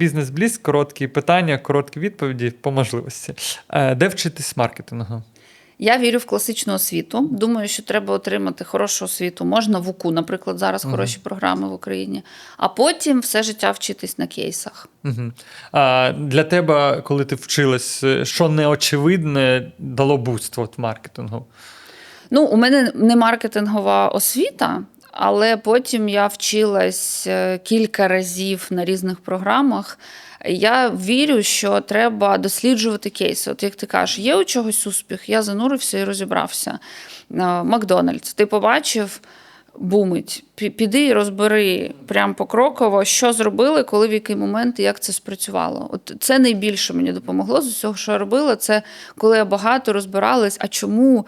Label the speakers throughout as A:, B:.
A: Бізнес бліз, короткі питання, короткі відповіді по можливості. Е, Де вчитись маркетингу?
B: Я вірю в класичну освіту. Думаю, що треба отримати хорошу освіту. Можна в УКУ, наприклад, зараз
A: Мгм.
B: хороші програми в Україні, а потім все життя вчитись на кейсах.
A: Угу. А для тебе, коли ти вчилась, е, що неочевидне дало буст от маркетингу?
B: Ну, у мене не маркетингова освіта, але потім я вчилась е, кілька разів на різних програмах. Я вірю, що треба досліджувати кейси. От як ти кажеш, є у чогось успіх, я занурився і розібрався. Е, Макдональдс, ти побачив. Бумить, піди і розбери прям покроково, що зробили, коли в який момент і як це спрацювало. От це найбільше мені допомогло з усього, що я робила. Це коли я багато розбиралась, а чому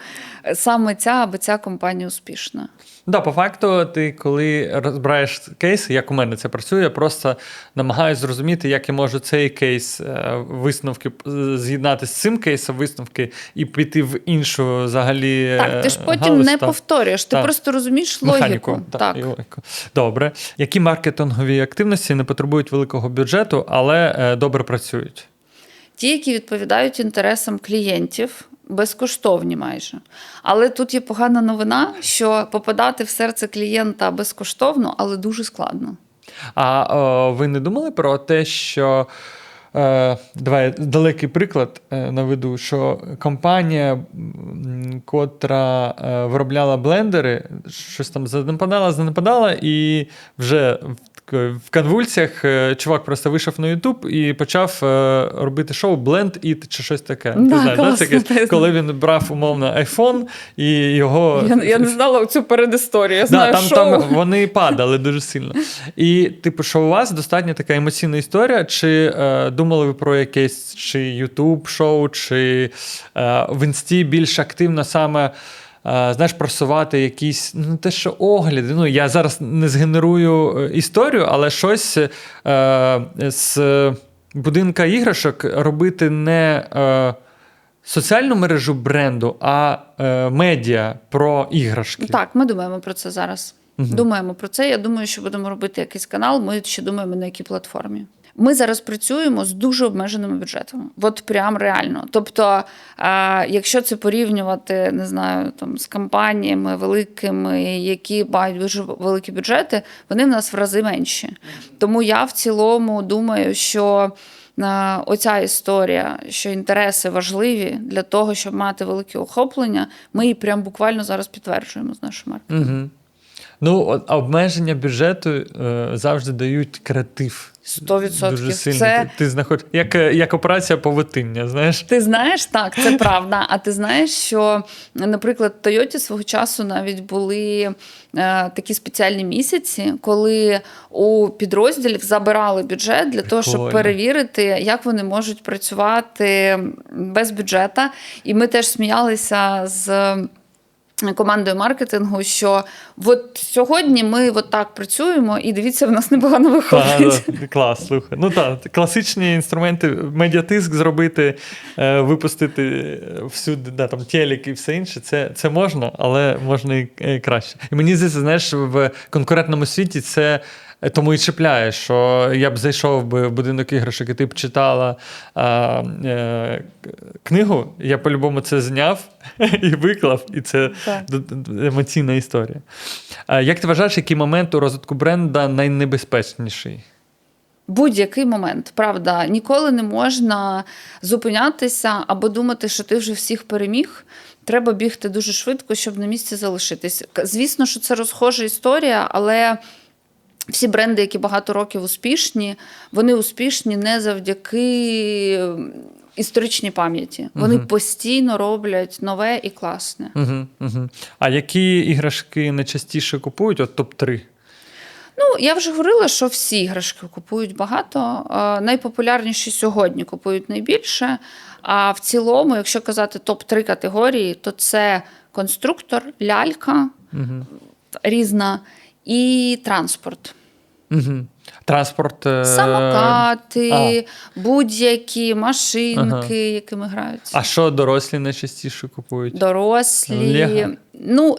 B: саме ця або ця компанія успішна.
A: Да, по факту, ти коли розбираєш кейси, як у мене це працює, я просто намагаюся зрозуміти, як я можу цей кейс е, висновки е, з'єднати з цим кейсом висновки і піти в іншу взагалі.
B: Так, ти ж
A: е,
B: потім
A: галузь,
B: не
A: та-
B: повторюєш, ти
A: Так.
B: просто розумієш
A: Механіку,
B: логіку.
A: та,
B: Так.
A: і логіку. Добре. Які маркетингові активності не потребують великого бюджету, але е, добре працюють?
B: Ті, які відповідають інтересам клієнтів, безкоштовні майже. Але тут є погана новина, що попадати в серце клієнта безкоштовно, але дуже складно.
A: А о, ви не думали про те, що. Е, давай далекий приклад е, наведу, що компанія, котра е, виробляла блендери, щось там занепадала, занепадала, і вже в, тако- конвульсіях е, чувак просто вийшов на Ютуб і почав е, робити шоу Blend It чи щось таке.
B: Да,
A: Ти знаєш, да,
B: класно,
A: це якесь, коли він брав умовно iPhone і його.
B: Я, я не знала цю передісторію. Я
A: Да, там,
B: шоу.
A: там вони падали дуже сильно. І, типу, що у вас достатньо така емоційна історія? Чи е, думали ви про якесь чи YouTube шоу, чи е, в інсті більш активно саме. Е, Знаєш, просувати якісь, ну те, що огляди. Ну, я зараз не згенерую е, історію, але щось е, з будинка іграшок робити не е, соціальну мережу бренду, а е, медіа про іграшки.
B: Так, ми думаємо про це зараз.
A: Мгм.
B: Думаємо про це. Я думаю, що будемо робити якийсь канал. Ми ще думаємо, на якій платформі. Ми зараз працюємо з дуже обмеженими бюджетами. От прям реально. Тобто, якщо це порівнювати, не знаю, там з компаніями великими, які мають дуже великі бюджети, вони в нас в рази менші. Тому я в цілому думаю, що. Оця історія, що інтереси важливі для того, щоб мати велике охоплення, ми її прям буквально зараз підтверджуємо з нашим маркетингом.
A: Угу. Ну, обмеження бюджету е, завжди дають креатив.
B: 100%. Це-
A: Ти, ти знаходиш, як, е, як операція повитиння, знаєш?
B: Ти знаєш, так, це правда. А ти знаєш, що, наприклад, в Тойоті свого часу навіть були е, такі спеціальні місяці, коли у підрозділів забирали бюджет для того, щоб перевірити, як вони можуть працювати без бюджета. І ми теж сміялися з. Командою маркетингу, що от сьогодні ми от так працюємо, і дивіться, в нас непогано виходить.
A: да, клас, слухай. Ну так, класичні інструменти, медіатиск зробити, е, випустити всюди, да, там телек і все інше. Це, це можна, але можна і краще. І мені здається, знаєш, в конкурентному світі це. Е, Тому і чіпляє, що я б зайшов би в будинок іграшок, і ти б читала а, е, книгу, я по-любому це зняв і виклав, і це емоційна історія. А, як ти вважаєш, який момент у розвитку бренда найнебезпечніший?
B: Будь-який момент, правда, ніколи не можна зупинятися або думати, що ти вже всіх переміг. Треба бігти дуже швидко, щоб на місці залишитись. Звісно, що це розхожа історія, але всі бренди, які багато років успішні, вони успішні не завдяки історичній пам'яті. Вони
A: Мгм.
B: постійно роблять нове і класне.
A: Угу, угу. А які іграшки найчастіше купують? От топ-3.
B: Ну, я вже говорила, що всі іграшки купують багато. Найпопулярніші сьогодні купують найбільше. А в цілому, якщо казати топ-3 категорії, то це конструктор, лялька
A: Угу.
B: різна і транспорт.
A: Угу. Транспорт. е,
B: Самокати, будь-які машинки, якими граються.
A: А що дорослі найчастіше купують?
B: Дорослі.
A: Лего?
B: Ну,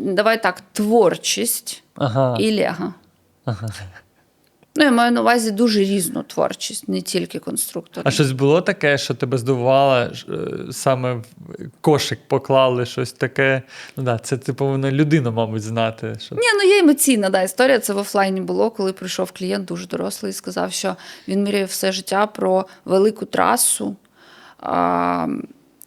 B: давай так, творчість
A: Ага.
B: і лего.
A: ага.
B: Ну, я маю на увазі дуже різну творчість, не тільки конструктор.
A: А щось було таке, що тебе здивувало, е, саме в кошик поклали щось таке. Ну да, це ти повинна людина, мабуть, знати. Що...
B: Ні, ну є емоційна да, історія. Це в офлайні було, коли прийшов клієнт дуже дорослий і сказав, що він мріє все життя про велику трасу, а,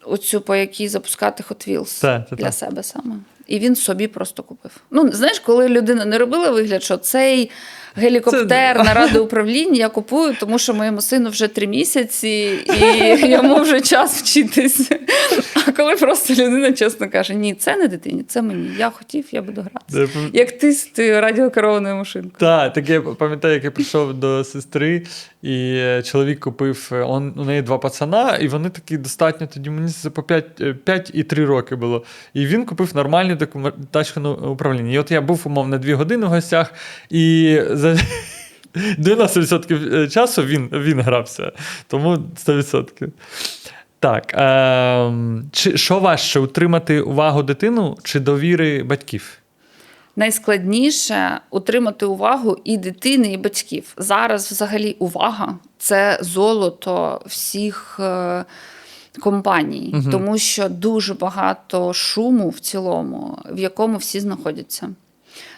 B: оцю, по якій запускати Hot Wheels
A: Так, так,
B: для
A: так.
B: себе саме. І він собі просто купив. Ну, знаєш, коли людина не робила вигляд, що цей гелікоптер
A: Це-
B: на раду управління я купую, тому що моєму сину вже три місяці, і йому вже час вчитись. А коли просто людина чесно каже: ні, це не дитині, це мені. Я хотів, я буду грати.
A: Це-
B: Як ти з радіокерованою машинкою.
A: Так, так я пам'ятаю, як я прийшов до сестри, і е, чоловік купив е, он, у неї два пацана, і вони такі достатньо тоді мені по 5, 5 і 3 роки було. І він купив нормальну таку м- управління. І от я був, умовно, 2 години в гостях, і за 90% часу він, він грався. Тому 100%. Так. Е, чи, що важче, утримати увагу дитину чи довіри батьків?
B: Найскладніше утримати увагу і дитини, і батьків. Зараз взагалі увага це золото всіх е, компаній,
A: Мгм.
B: тому що дуже багато шуму в цілому, в якому всі знаходяться.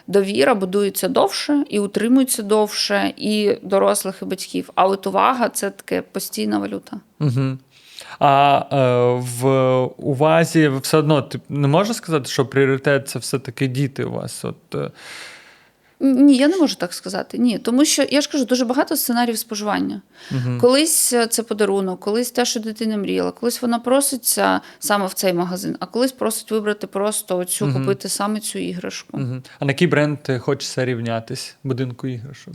B: Довіра будується довше і утримується довше, і дорослих, і батьків. А от увага це таке постійна валюта.
A: Угу. А е, в увазі все одно ти не можеш сказати, що пріоритет це все-таки діти у вас. От, е,
B: Ні, я не можу так сказати. Ні, тому що я ж кажу, дуже багато сценаріїв споживання.
A: Мгм.
B: Колись е, це подарунок, колись те, що дитина мріяла, колись вона проситься саме в цей магазин, а колись просить вибрати просто оцю,
A: Мгм.
B: купити саме цю іграшку.
A: Мгм. А на який бренд ти хочеться рівнятись будинку іграшок?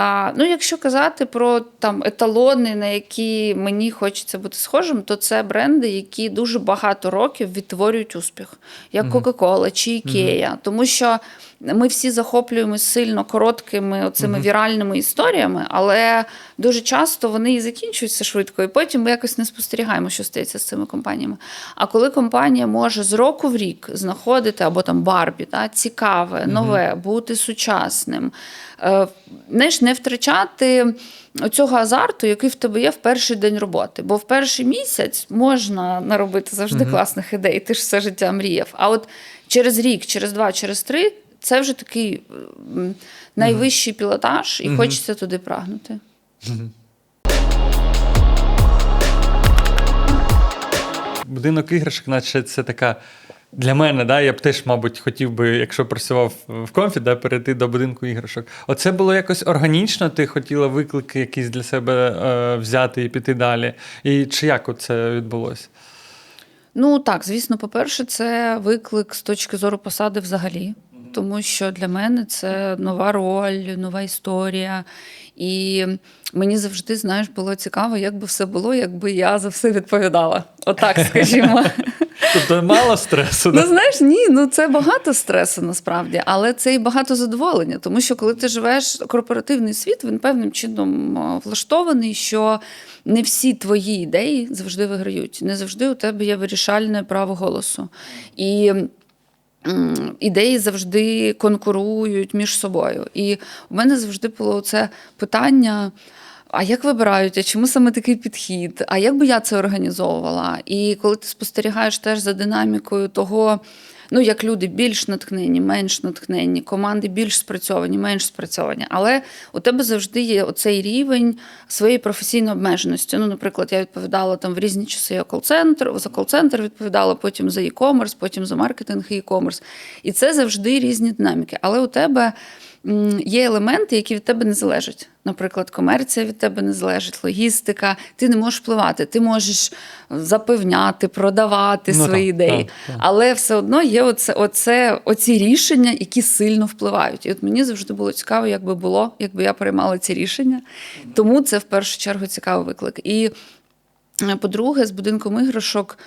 B: А, ну, якщо казати про там еталони, на які мені хочеться бути схожим, то це бренди, які дуже багато років відтворюють успіх, як Coca-Cola чи Ikea. Тому що ми всі захоплюємось сильно короткими оцими віральними історіями, але дуже часто вони і закінчуються швидко, і потім ми якось не спостерігаємо, що стається з цими компаніями. А коли компанія може з року в рік знаходити або там Барбі, та, цікаве, нове, бути сучасним, е, знаєш, не втрачати цього азарту, який в тебе є в перший день роботи. Бо в перший місяць можна наробити завжди класних ідей, ти ж все життя мріяв. А от через рік, через два, через три це вже такий найвищий пілотаж, і хочеться туди прагнути.
A: Будинок іграшок, наче це така. Для мене, да, я б теж, мабуть, хотів би, якщо працював в комфі, да, перейти до будинку іграшок. Оце було якось органічно, ти хотіла виклики якісь для себе е, взяти і піти далі. І чи як це відбулося?
B: Ну так, звісно, по-перше, це виклик з точки зору посади взагалі. Тому що для мене це нова роль, нова історія. І мені завжди, знаєш, було цікаво, як би все було, якби я за все відповідала. Отак, скажімо.
A: Тобто мало стресу.
B: Ну, знаєш, ні, ну це багато стресу насправді, але це і багато задоволення. Тому що коли ти живеш корпоративний світ, він певним чином влаштований, що не всі твої ідеї завжди виграють. Не завжди у тебе є вирішальне право голосу. І ідеї завжди конкурують між собою. І у мене завжди було це питання. А як вибирають, а чому саме такий підхід? А як би я це організовувала? І коли ти спостерігаєш теж за динамікою того, ну як люди більш натхнені, менш натхнені, команди більш спрацьовані, менш спрацьовані. Але у тебе завжди є оцей рівень своєї професійної обмеженості. Ну, наприклад, я відповідала там в різні часи кол-центр, за кол-центр відповідала, потім за e-commerce, потім за маркетинг і e-commerce. І це завжди різні динаміки. Але у тебе є елементи, які від тебе не залежать. Наприклад, комерція від тебе не залежить, логістика. Ти не можеш впливати, ти можеш запевняти, продавати
A: Ну,
B: свої
A: так,
B: ідеї.
A: так, так.
B: Але все одно є оце, оце, оці рішення, які сильно впливають. І от мені завжди було цікаво, як би було, якби я приймала ці рішення. Тому це в першу чергу цікавий виклик. І е, по-друге, з будинком іграшок.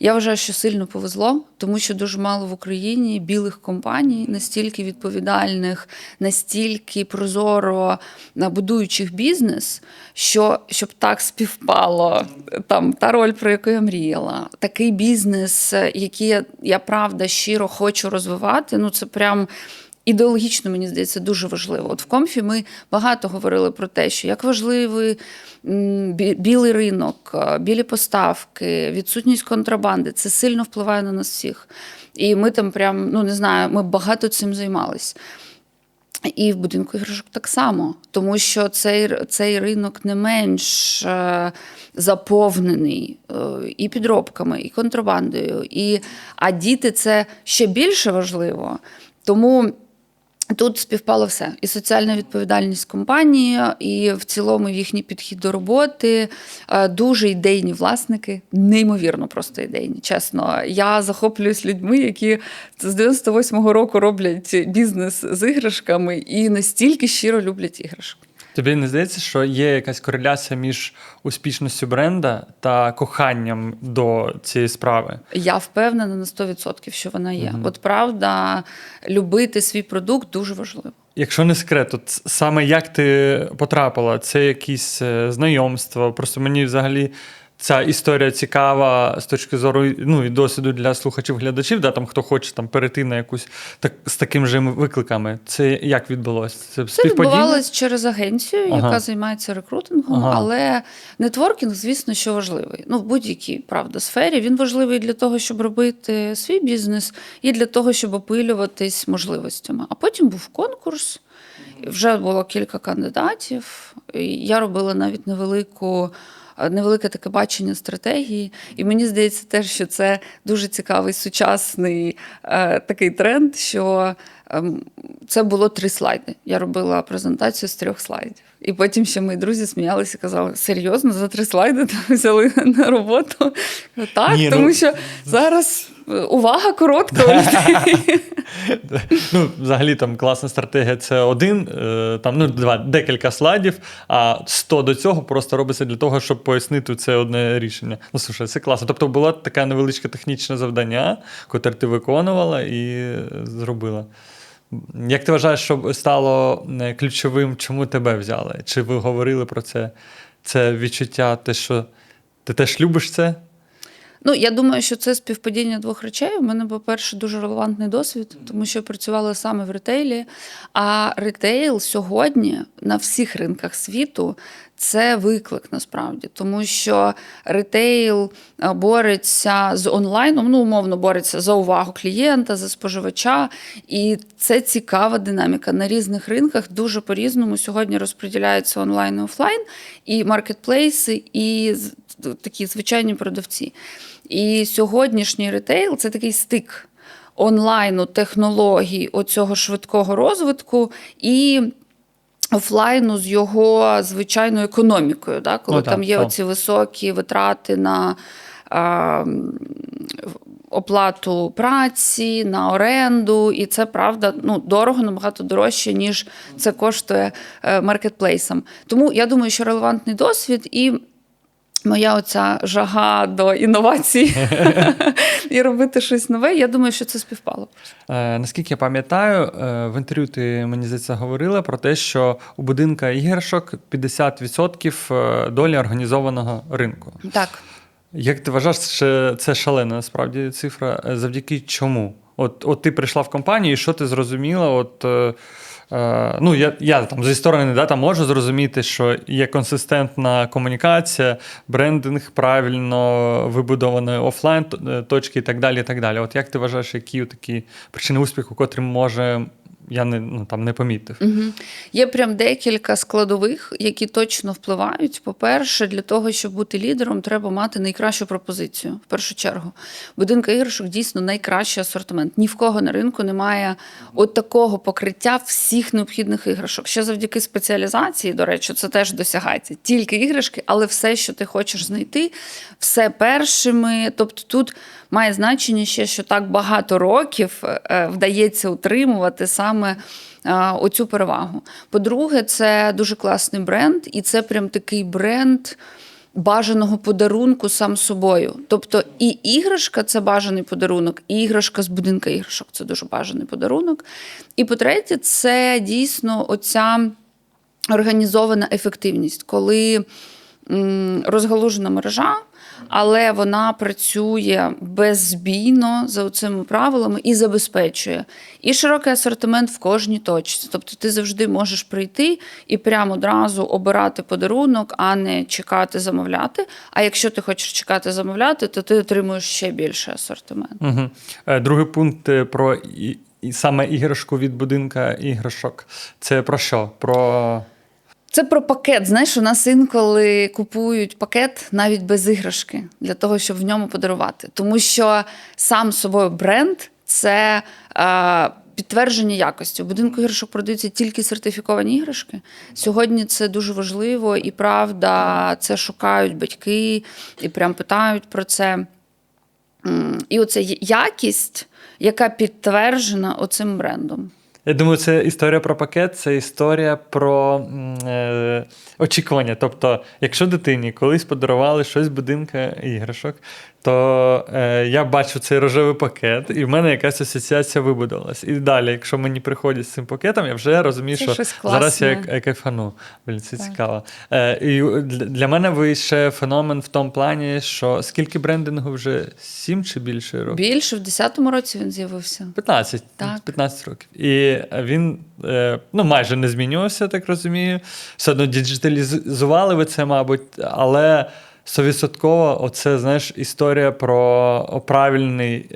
B: Я вважаю, що сильно повезло, тому що дуже мало в Україні білих компаній, настільки відповідальних, настільки прозоро будуючих бізнес, що щоб так співпало, там та роль, про яку я мріяла, такий бізнес, який я, я правда щиро хочу розвивати. Ну це прям ідеологічно, мені здається, дуже важливо. От в комфі ми багато говорили про те, що як важливий білий ринок, е, білі поставки, відсутність контрабанди це сильно впливає на нас всіх. І ми там прям, ну не знаю, ми багато цим займались. І в будинку іграшок так само, тому що цей, цей ринок не менш е, заповнений е, і підробками, і контрабандою. І, а діти це ще більше важливо. Тому тут співпало все: і соціальна відповідальність компанії, і в цілому їхній підхід до роботи. Е, Дуже ідейні власники, неймовірно просто ідейні. Чесно, я захоплююсь людьми, які з 98-го року роблять бізнес з іграшками і настільки щиро люблять іграшки.
A: Тобі не здається, що є якась кореляція між успішністю бренда та коханням до цієї справи?
B: Я впевнена на 100%, що вона є.
A: Мгм.
B: От правда, любити свій продукт дуже важливо.
A: Якщо не секрет, от саме як ти потрапила, це якісь е, знайомства. Просто мені взагалі ця історія цікава з точки зору ну, і досвіду для слухачів-глядачів, да, там, хто хоче там, перейти на якусь так, з такими ж викликами. Це як відбулося? Це,
B: Це відбувалось через агенцію,
A: Ага.
B: яка займається рекрутингом,
A: Ага.
B: але нетворкінг, звісно, що важливий. Ну, в будь-якій правда сфері він важливий для того, щоб робити свій бізнес, і для того, щоб опилюватись можливостями. А потім був конкурс. Вже було кілька кандидатів. Я робила навіть невелику. Невелике таке бачення стратегії, і мені здається, теж, що це дуже цікавий сучасний е, такий тренд, що е, це було три слайди. Я робила презентацію з трьох слайдів. І потім ще мої друзі сміялися і казали: серйозно, за три слайди взяли на роботу. Так,
A: Ні, ну-
B: тому що зараз е, увага коротка.
A: Ну, взагалі там класна стратегія це один, е, там, ну, два, декілька слайдів, а 100 до цього просто робиться для того, щоб пояснити це одне рішення. Ну, слушай, це класно. Тобто було таке невеличке технічне завдання, яке ти виконувала і е, зробила. Як ти вважаєш, що стало е, ключовим, чому тебе взяли? Чи ви говорили про це? Це відчуття, те, що ти теж любиш це?
B: Ну, я думаю, що це співпадіння двох речей. У мене, по-перше, дуже релевантний досвід, тому що я працювала саме в ретейлі. А ретейл сьогодні на всіх ринках світу це виклик насправді, тому що ретейл е, бореться з онлайном, ну умовно бореться за увагу клієнта, за споживача, і це цікава динаміка. На різних ринках дуже по-різному сьогодні розподіляються онлайн і офлайн, і маркетплейси, і такі звичайні продавці. І сьогоднішній ретейл це такий стик онлайну, технологій, оцього швидкого розвитку і офлайну з його звичайною економікою, да, коли
A: Ну, так,
B: там є
A: так.
B: оці високі витрати на. А, Оплату праці на оренду, і це правда ну дорого, набагато дорожче, ніж це коштує е, маркетплейсам. Тому я думаю, що релевантний досвід і моя оця жага до інновацій і робити щось нове. Я думаю, що це співпало.
A: Е, наскільки я пам'ятаю, е, в інтерв'ю ти мені здається говорила про те, що у будинка іграшок 50% е, долі організованого ринку.
B: Так.
A: Як ти вважаєш, що це шалена насправді цифра? Завдяки чому? От, от ти прийшла в компанію, і що ти зрозуміла? От, е, ну, я, я там зі сторони да, там можу зрозуміти, що є консистентна комунікація, брендинг правильно вибудований офлайн е, точки і так далі. і так далі. От як ти вважаєш, які такі причини успіху, котрі може я не, ну, там, не помітив?
B: Угу. Є прям декілька складових, які точно впливають. По-перше, для того, щоб бути лідером, треба мати найкращу пропозицію. В першу чергу, будинка іграшок дійсно найкращий асортимент. Ні в кого на ринку немає от такого покриття всіх необхідних іграшок. Ще завдяки спеціалізації, до речі, це теж досягається. Тільки іграшки, але все, що ти хочеш знайти, все першими. Тобто тут має значення ще, що так багато років е, вдається утримувати саме е, оцю перевагу. По-друге, це дуже класний бренд, і це прям такий бренд. Бажаного подарунку сам собою. Тобто і іграшка це бажаний подарунок, і іграшка з будинка іграшок це дуже бажаний подарунок. І по-третє, це дійсно оця організована ефективність, коли розгалужена мережа, але вона працює беззбійно за цими правилами і забезпечує і широкий асортимент в кожній точці. Тобто ти завжди можеш прийти і прямо одразу обирати подарунок, а не чекати замовляти. А якщо ти хочеш чекати замовляти, то ти отримуєш ще більший асортимент.
A: Угу. Другий пункт е, про і саме іграшку від будинка іграшок. Це про що? Про
B: Це про пакет. Знаєш, у нас інколи купують пакет навіть без іграшки для того, щоб в ньому подарувати. Тому що сам собою бренд це е, підтвердження якості. У будинку іграшок продаються тільки сертифіковані іграшки. Сьогодні це дуже важливо, і правда, це шукають батьки і прям питають про це. І оце якість, яка підтверджена оцим брендом.
A: Я думаю, це історія про пакет, це історія про е, очікування. Тобто, якщо дитині колись подарували щось будинка іграшок, то е, я бачу цей рожевий пакет, і в мене якась асоціація вибудувалась. І далі, якщо мені приходять з цим пакетом, я вже розумію,
B: Це
A: що зараз я, я кайфану. Блін, це
B: Так.
A: цікаво. Е, і для, для мене ви ще феномен в тому плані, що скільки брендингу вже сім чи більше років?
B: Більше в 10-му році він з'явився.
A: 15,
B: Так.
A: 15 років. І він е, ну, майже не змінювався, так розумію. Все одно діджиталізували ви це, мабуть, але 100% оце, знаєш, історія про правильний.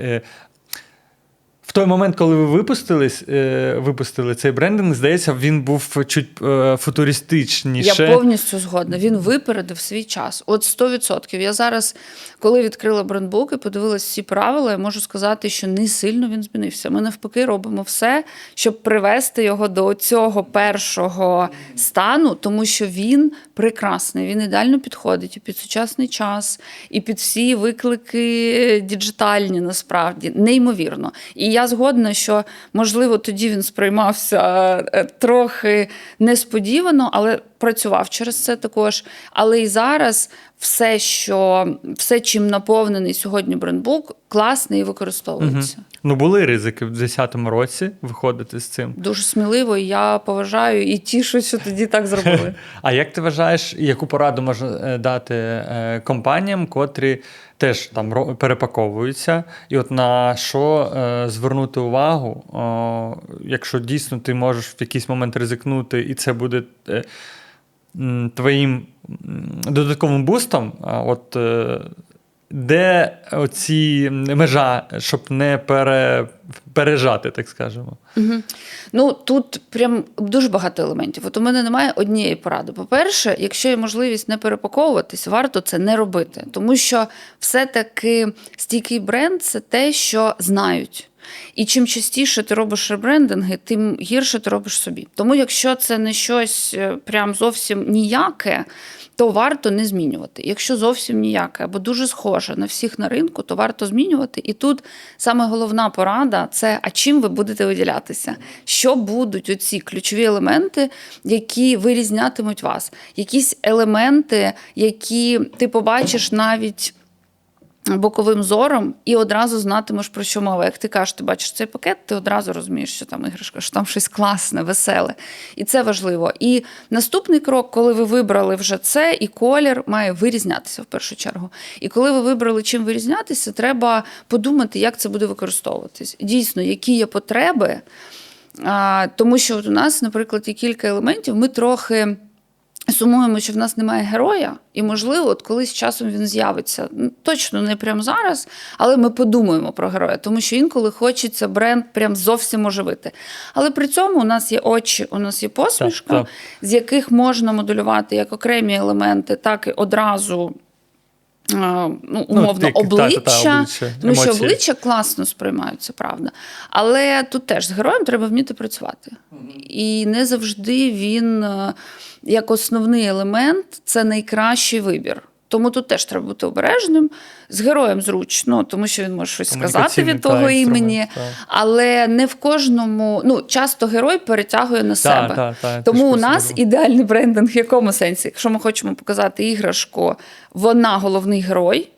A: Е, в той момент, коли ви випустились, е, випустили цей брендинг, здається, він був чуть е, футуристичніше.
B: Я повністю згодна. Він випередив свій час. От 100%. Я зараз, коли відкрила брендбук і подивилась всі правила, я можу сказати, що не сильно він змінився. Ми навпаки робимо все, щоб привести його до цього першого стану, тому що він прекрасний. Він ідеально підходить і під сучасний час, і під всі виклики діджитальні, насправді, неймовірно. І я згодна, що можливо тоді він сприймався е, трохи несподівано, але працював через це також. Але і зараз все, що все, чим наповнений сьогодні брендбук, класний і використовується.
A: Ну, були ризики в 2010 році виходити з цим.
B: Дуже сміливо, і я поважаю і тішусь, що тоді так зробили.
A: А як ти вважаєш, яку пораду можна е, дати е, компаніям, котрі теж там перепаковуються, і от на що е, звернути увагу, о, якщо дійсно ти можеш в якийсь момент ризикнути, і це буде е, твоїм додатковим бустом, от де оці межа, щоб не пере, пережати, так скажемо.
B: Угу. Ну тут прям дуже багато елементів. От у мене немає однієї поради. По-перше, якщо є можливість не перепаковуватись, варто це не робити, тому що все-таки стійкий бренд це те, що знають. І чим частіше ти робиш ребрендинги, тим гірше ти робиш собі. Тому, якщо це не щось е, прям зовсім ніяке, то варто не змінювати. Якщо зовсім ніяке або дуже схоже на всіх на ринку, то варто змінювати. І тут саме головна порада це а чим ви будете виділятися? Що будуть оці ключові елементи, які вирізнятимуть вас? Якісь елементи, які ти побачиш навіть. Боковим зором і одразу знатимеш про що мова. Як ти кажеш, ти бачиш цей пакет, ти одразу розумієш, що там іграшка, що там щось класне, веселе. І це важливо. І наступний крок, коли ви вибрали вже це, і колір має вирізнятися в першу чергу. І коли ви вибрали чим вирізнятися, треба подумати, як це буде використовуватись. Дійсно, які є потреби. Тому що от у нас, наприклад, є кілька елементів, ми трохи. Сумуємо, що в нас немає героя, і, можливо, от колись часом він з'явиться. Точно не прямо зараз, але ми подумаємо про героя, тому що інколи хочеться бренд прям зовсім оживити. Але при цьому у нас є очі, у нас є посмішка,
A: Так, так.
B: з яких можна моделювати як окремі елементи, так і одразу. А, Ну, умовно,
A: обличчя. та, та, та,
B: обличчя,
A: обличчя,
B: тому що обличчя класно сприймаються, правда. Але тут теж з героєм треба вміти працювати. І не завжди він, е, як основний елемент, це найкращий вибір. Тому тут теж треба бути обережним. З героєм зручно, тому що він може щось сказати від того
A: та,
B: імені,
A: та.
B: але не в кожному. Ну, часто герой перетягує на себе.
A: та, та,
B: Тому у нас
A: думав.
B: ідеальний брендинг в якому сенсі? Якщо ми хочемо показати іграшку, вона головний герой.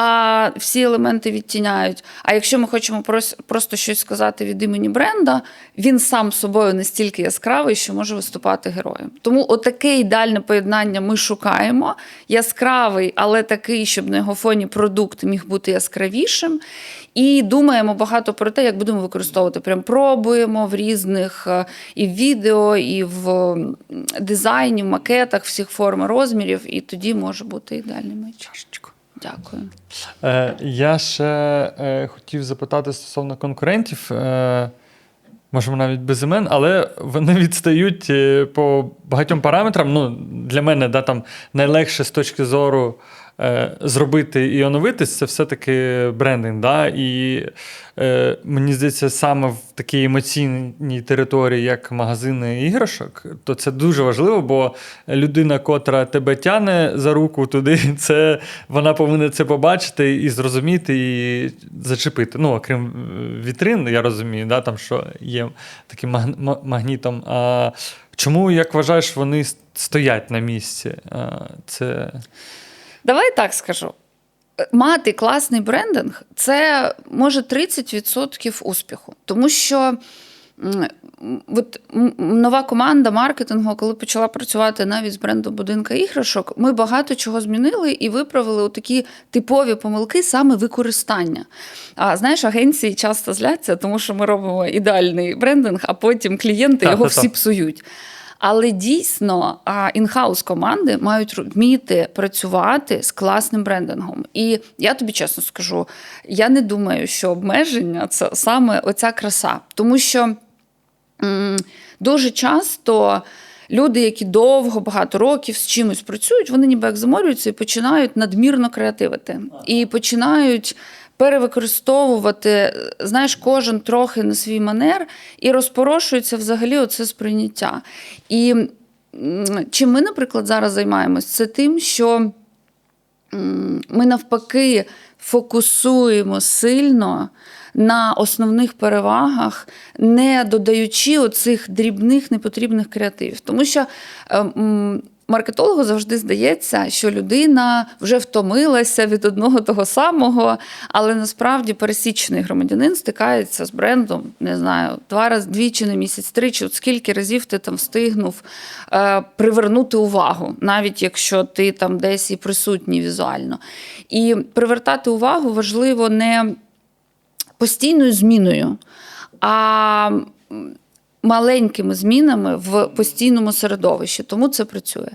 B: А всі елементи відтіняють. А якщо ми хочемо прос- просто щось сказати від імені бренда, він сам собою настільки яскравий, що може виступати героєм. Тому отаке ідеальне поєднання ми шукаємо. Яскравий, але такий, щоб на його фоні продукт міг бути яскравішим. І думаємо багато про те, як будемо використовувати. Прям пробуємо в різних е, і в відео, і в дизайні, в макетах всіх форм розмірів, і тоді може бути ідеальний меч. Дякую.
A: Е, я ще е, хотів запитати стосовно конкурентів. Е, можемо навіть без імен, але вони відстають е, по багатьом параметрам. Ну, для мене да, там, найлегше з точки зору е, зробити і оновитись це все-таки брендинг. Да? І е, мені здається, саме в такій емоційній території, як магазини іграшок, то це дуже важливо, бо людина, котра тебе тяне за руку туди, це вона повинна це побачити і зрозуміти, і зачепити. Ну, окрім е, вітрин, я розумію, да, там, що є таким маг- магнітом. А чому, як вважаєш, вони стоять на місці? Це
B: Давай так скажу. Мати класний брендинг це може 30% успіху. Тому що от, нова команда маркетингу, коли почала працювати навіть з брендом будинка іграшок, ми багато чого змінили і виправили такі типові помилки саме використання. А знаєш, агенції часто зляться, тому що ми робимо ідеальний брендинг, а потім клієнти його всі псують. Але дійсно інхаус команди мають вміти працювати з класним брендингом. І я тобі чесно скажу, я не думаю, що обмеження це саме оця краса, тому що м, дуже часто. Люди, які довго, багато років з чимось працюють, вони ніби як заморюються і починають надмірно креативити. І починають перевикористовувати, знаєш, кожен трохи на свій манер, і розпорошується взагалі оце сприйняття. І чим ми, наприклад, зараз займаємось, це тим, що ми навпаки фокусуємо сильно на основних перевагах, не додаючи оцих дрібних непотрібних креативів. Тому що е, маркетологу завжди здається, що людина вже втомилася від одного того самого, але насправді пересічний громадянин стикається з брендом, не знаю, два рази двічі на місяць, тричі. От скільки разів ти там встигнув е, привернути увагу, навіть якщо ти там десь і присутній візуально. І привертати увагу важливо не постійною зміною, а маленькими змінами в постійному середовищі. Тому це працює.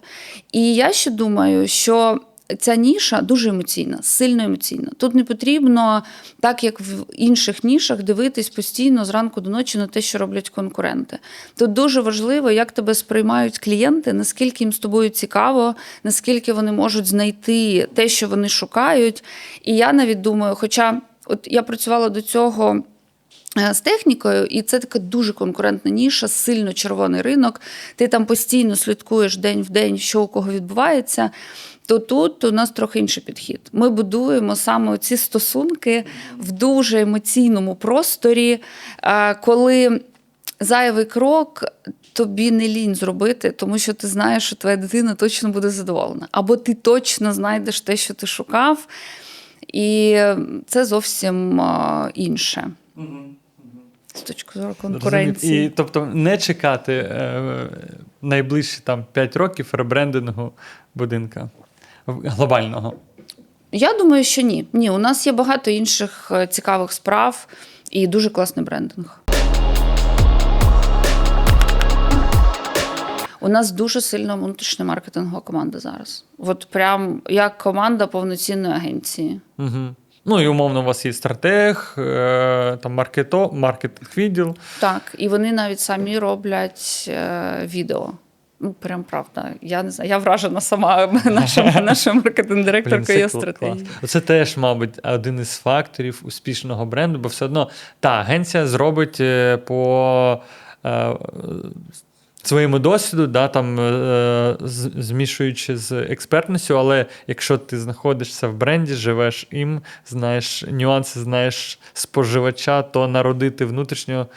B: І я ще думаю, що. Ця ніша дуже емоційна, сильно емоційна. Тут не потрібно, так як в інших нішах, дивитись постійно зранку до ночі на те, що роблять конкуренти. Тут дуже важливо, як тебе сприймають клієнти, наскільки їм з тобою цікаво, наскільки вони можуть знайти те, що вони шукають. І я навіть думаю, хоча от я працювала до цього. Е, З технікою, і це така дуже конкурентна ніша, сильно червоний ринок. Ти там постійно слідкуєш день в день, що у кого відбувається. То тут у нас трохи інший підхід. Ми будуємо саме ці стосунки в дуже емоційному просторі, е, коли зайвий крок тобі не лінь зробити, тому що ти знаєш, що твоя дитина точно буде задоволена. Або ти точно знайдеш те, що ти шукав, і це зовсім е, інше. З точки зору конкуренції.
A: І, тобто не чекати е, найближчі там 5 років ребрендингу будинка глобального.
B: Я думаю, що ні. Ні, у нас є багато інших е, цікавих справ і дуже класний брендинг. У нас дуже сильна внутрішня маркетингова команда зараз. От прям як команда повноцінної агенції.
A: Угу. Ну і умовно, у вас є стратег, е, там маркето, маркетинг відділ.
B: Так, і вони навіть самі роблять е, відео. Ну, прям правда. Я не знаю, я вражена сама наша, наша маркетинг-директорка і стратегії.
A: Це теж, мабуть, один із факторів успішного бренду, бо все одно та агенція зробить е, по своєму досвіду, да, там, е, змішуючи з експертністю, але якщо ти знаходишся в бренді, живеш їм, знаєш нюанси, знаєш споживача, то народити внутрішньо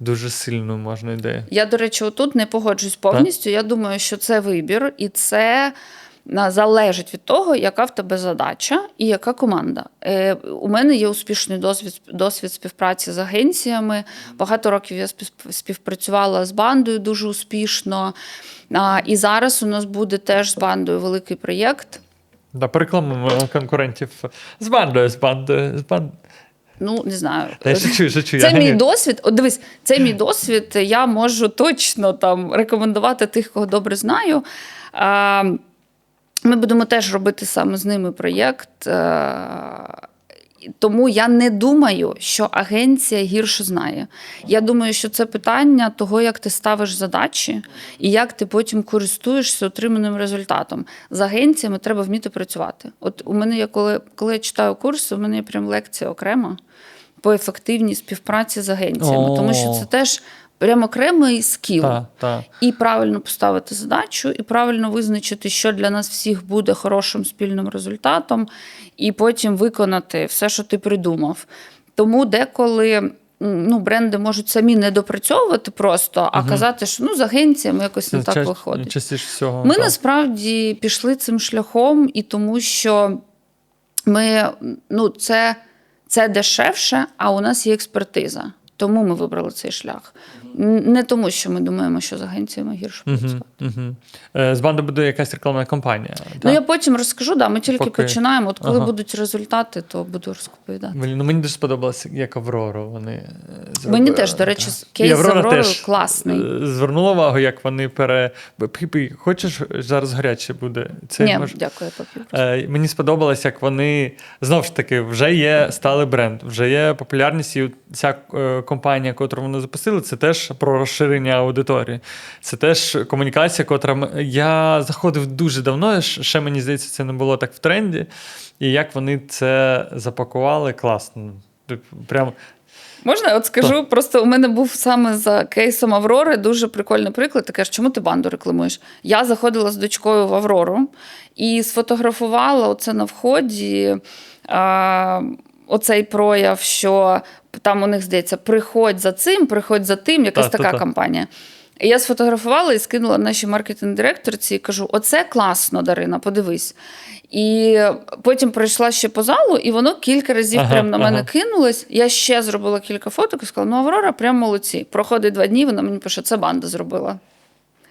A: дуже сильну можна ідею.
B: Я, до речі, отут не погоджуюсь повністю. Я думаю, що це вибір, і це залежить від того, яка в тебе задача і яка команда. Е, у мене є успішний досвід, досвід співпраці з агенціями. Багато років я спів- співпрацювала з бандою дуже успішно. А, і зараз у нас буде теж з бандою великий проєкт.
A: Да, порекламуємо конкурентів з бандою, з бандою, з бандою.
B: Ну, не знаю.
A: Та я шучу, шучу.
B: Це
A: я
B: мій
A: не-
B: досвід. От дивись, це мій досвід. Я можу точно там рекомендувати тих, кого добре знаю. А, Ми будемо теж робити саме з ними проєкт. Е, Тому я не думаю, що агенція гірше знає. Я думаю, що це питання того, як ти ставиш задачі і як ти потім користуєшся отриманим результатом. З агенціями треба вміти працювати. От у мене є, коли, коли я читаю курси, у мене є прям лекція окрема по ефективній співпраці з агенціями, тому що це теж прям окремий скіл.
A: Та, та.
B: І правильно поставити задачу, і правильно визначити, що для нас всіх буде хорошим спільним результатом, і потім виконати все, що ти придумав. Тому деколи. Ну, бренди можуть самі не допрацьовувати просто, а казати, що ну з агенціями якось не так
A: Ча-
B: виходить.
A: Частіше всього.
B: Ми
A: так.
B: насправді пішли цим шляхом, і тому що ми ну, це, це дешевше, а у нас є експертиза. Тому ми вибрали цей шлях. Не тому, що ми думаємо, що з агенціями гірше працювати.
A: Угу. З бандою буде якась рекламна кампанія.
B: Ну
A: так?
B: я потім розкажу, да, ми тільки
A: Поки-
B: починаємо. От коли
A: Ага.
B: будуть результати, то буду розповідати.
A: Блін, ну мені дуже сподобалося, як Аврору вони е, зробили.
B: Мені теж, до речі,
A: Так.
B: кейс
A: І
B: з Авророю
A: теж,
B: класний.
A: е, Звернула увагу, як вони пере. Хочеш зараз гаряче буде? Це
B: Ні,
A: може-
B: дякую, попів.
A: Мені сподобалось, як вони знову ж таки вже є сталий бренд, вже є популярність, і ця компанія, яку вони запустили, це теж про розширення аудиторії. Це теж комунікація, котра я заходив дуже давно. Ще мені здається, це не було так в тренді. І як вони це запакували, класно. Прям
B: Можна я от скажу? Просто у мене був саме за кейсом Аврори дуже прикольний приклад. Кажеш, чому ти банду рекламуєш? Я заходила з дочкою в Аврору і сфотографувала оце на вході. А, Оцей прояв, що там у них здається, приходь за цим, приходь за тим, якась
A: Та, та,
B: така
A: та.
B: кампанія. І я сфотографувала і скинула нашій маркетинг-директорці і кажу: оце класно, Дарина, подивись. І потім пройшла ще по залу, і воно кілька разів
A: Ага,
B: прямо на мене
A: ага.
B: кинулось. Я ще зробила кілька фоток і сказала: ну, Аврора, прям молодці. Проходить два дні, вона мені пише, це банда зробила.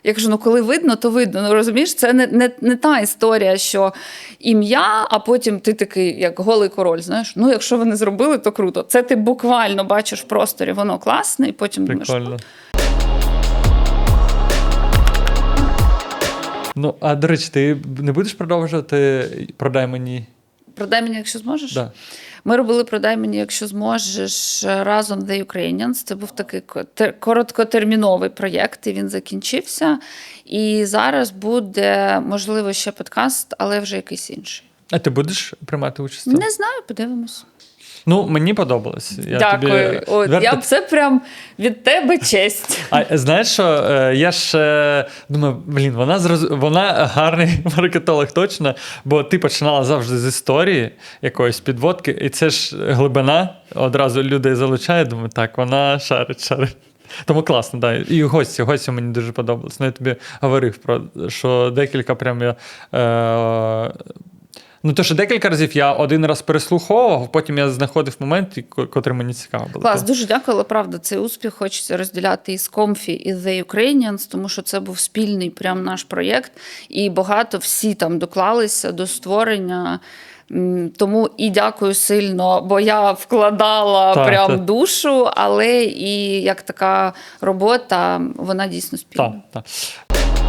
B: Я кажу, ну коли видно, то видно. Ну розумієш, це не, не, не та історія, що ім'я, а потім ти такий, як голий король. Знаєш, ну якщо вони зробили, то круто. Це ти буквально бачиш в просторі, воно класне, і потім думаєш,
A: Ну, а до речі, ти не будеш продовжувати продай мені.
B: продай мені, якщо зможеш.
A: Да.
B: Ми робили продай мені, якщо зможеш разом The Ukrainians. Це був такий короткотерміновий проєкт, і він закінчився. І зараз буде можливо ще подкаст, але вже якийсь інший.
A: А ти будеш приймати участь?
B: Не знаю, подивимось.
A: Ну, мені подобалось. Я
B: Дякую.
A: Тобі
B: От,
A: відверто-
B: я це прям від тебе честь.
A: А знаєш що? е, Я ж е, думаю, блін, вона зроз... вона гарний маркетолог точно, бо ти починала завжди з історії якоїсь підводки, і це ж глибина. Одразу людей залучає. Думаю, так, вона шарить, шарить. Тому класно, да. І гості, гості мені дуже подобалось. Ну, я тобі говорив про що декілька прям я. Е... Ну, то, що декілька разів я один раз переслуховував, потім я знаходив момент, котрий мені цікаво було.
B: Клас, дуже дякую, але правда, цей успіх хочеться розділяти із Comfy, і The Ukrainians, тому що це був спільний прям наш проєкт, і багато всі там доклалися до створення. Тому і дякую сильно, бо я вкладала
A: Так,
B: прям
A: так.
B: душу, але і як така робота, вона дійсно спільна.
A: Так, так.